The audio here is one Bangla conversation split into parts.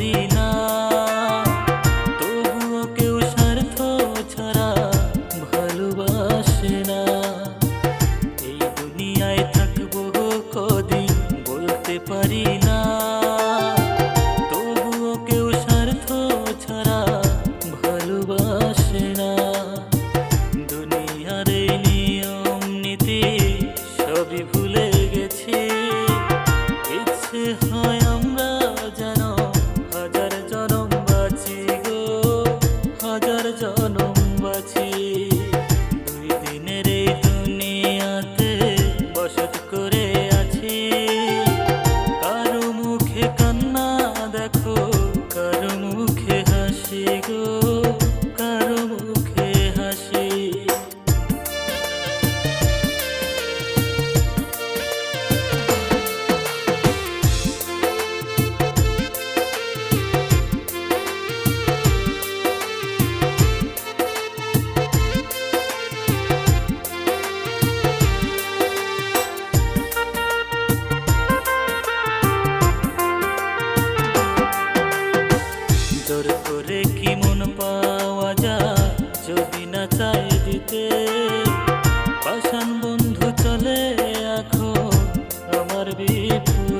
हरी কি মন পাওয়া যায় যদি না চাই দিতে। পাশান বন্ধু চলে এখন আমার বিপুল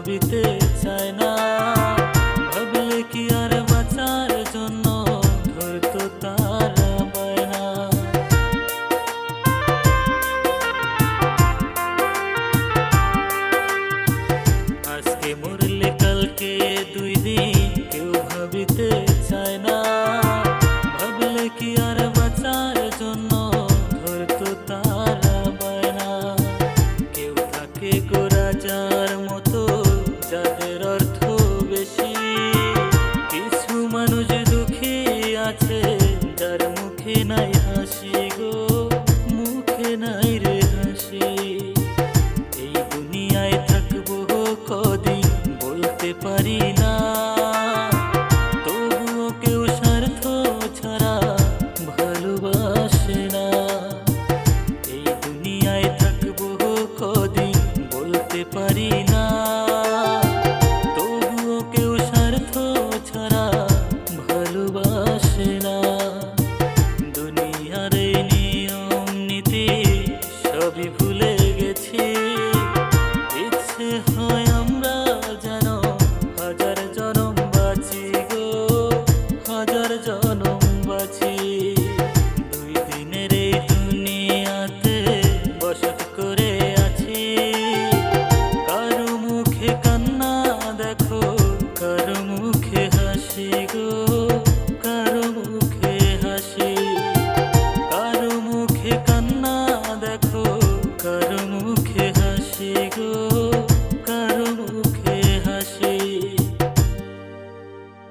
sabite যার মুখে